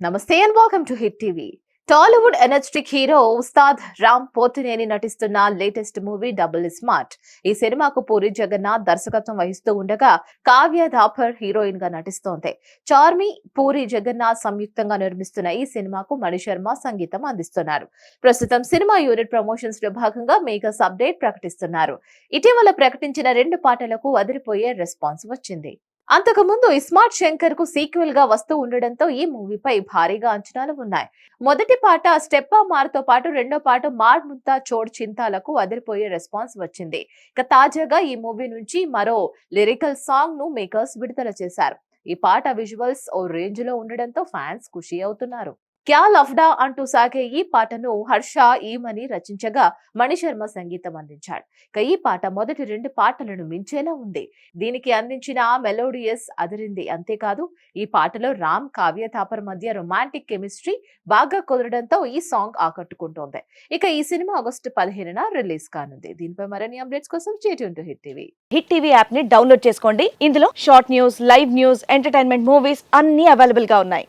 నమస్తే and welcome to hit TV Tollywood energetic hero Ustad Ram Pothineni నటిస్తున్న latest movie double smart ఈ సినిమాకు పూరి జగన్నాథ్ దర్శకత్వం వహిస్తూ ఉండగా కావ్య ధాపర్ హీరోయిన్గా నటిస్తోంది. చార్మి పూరి జగన్నాథ్ సంయుక్తంగా నిర్మిస్తున్న ఈ సినిమాకు మణిశర్మ సంగీతం అందిస్తున్నారు. ప్రస్తుతం సినిమా యూనిట్ ప్రమోషన్స్లో భాగంగా మేకర్స్ అప్డేట్ ప్రకటిస్తున్నారు. ఇటీవల ప్రకటించిన రెండు పాటలకు అదిరిపోయే రెస్పాన్స్ వచ్చింది. అంతకుముందు ఇస్మార్ట్ శంకర్కు సీక్వెల్గా వస్తూ ఉండడంతో ఈ మూవీపై భారీగా అంచనాలు ఉన్నాయి. మొదటి పాట స్టెప్పా మార్తో పాటు రెండో పాట మార్ ముత్తా చోడ్ చింతాలకు అదిరిపోయే రెస్పాన్స్ వచ్చింది. ఇక తాజాగా ఈ మూవీ నుంచి మరో లిరికల్ సాంగ్ను మేకర్స్ విడుదల చేశారు. ఈ పాట విజువల్స్ ఓ రేంజ్లో ఉండడంతో ఫ్యాన్స్ ఖుషి అవుతున్నారు. క్యా లఫ్డా అంటూ సాగే ఈ పాటను హర్ష ఈమని రచించగా మణిశర్మ సంగీతం అందించాడు. ఇక ఈ పాట మొదటి రెండు పాటలను మించేలా ఉంది. దీనికి అందించిన మెలోడియస్ అదిరింది. అంతేకాదు ఈ పాటలో రామ్ కావ్య థాపర్ మధ్య రొమాంటిక్ కెమిస్ట్రీ బాగా కుదరడంతో ఈ సాంగ్ ఆకట్టుకుంటోంది. ఇక ఈ సినిమా ఆగస్టు పదిహేనున రిలీజ్ కానుంది. దీనిపై మరిన్ని అప్డేట్స్ కోసం stay tuned to hit TV hit TV యాప్ని డౌన్లోడ్ చేసుకోండి. ఇందులో short news live news entertainment movies అన్ని అవైలబుల్గా ఉన్నాయి.